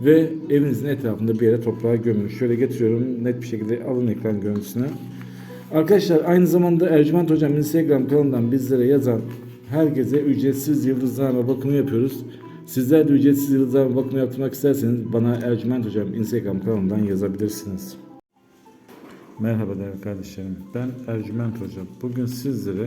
ve evinizin etrafında bir yere toprağa gömün. Şöyle getiriyorum net bir şekilde alın ekran görüntüsünü. Arkadaşlar aynı zamanda Ercüment Hocam Instagram kanalından bizlere yazan herkese ücretsiz yıldızlarla bakımı yapıyoruz. Sizler de ücretsiz yıldızlarla bakımı yaptırmak isterseniz bana Ercüment Hocam Instagram kanalından yazabilirsiniz. Merhaba değerli kardeşlerim. Ben Ercüment Hocam. Bugün sizlere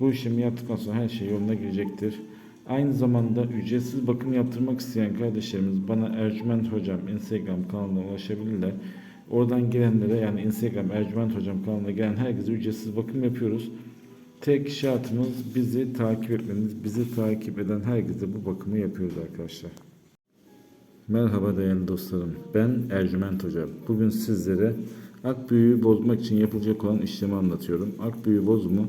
Bu işlemi yaptıktan sonra her şey yoluna girecektir. Aynı zamanda ücretsiz bakım yaptırmak isteyen kardeşlerimiz bana Ercüment Hocam Instagram kanalına ulaşabilirler. Oradan gelenlere yani Instagram Ercüment Hocam kanalına gelen herkese ücretsiz bakım yapıyoruz. Tek şartımız bizi takip etmeniz. Bizi takip eden herkese bu bakımı yapıyoruz arkadaşlar. Merhaba değerli dostlarım. Ben Ercüment Hoca. Bugün sizlere ak büyüğü bozmak için yapılacak olan işlemi anlatıyorum. Ak büyüğü bozumu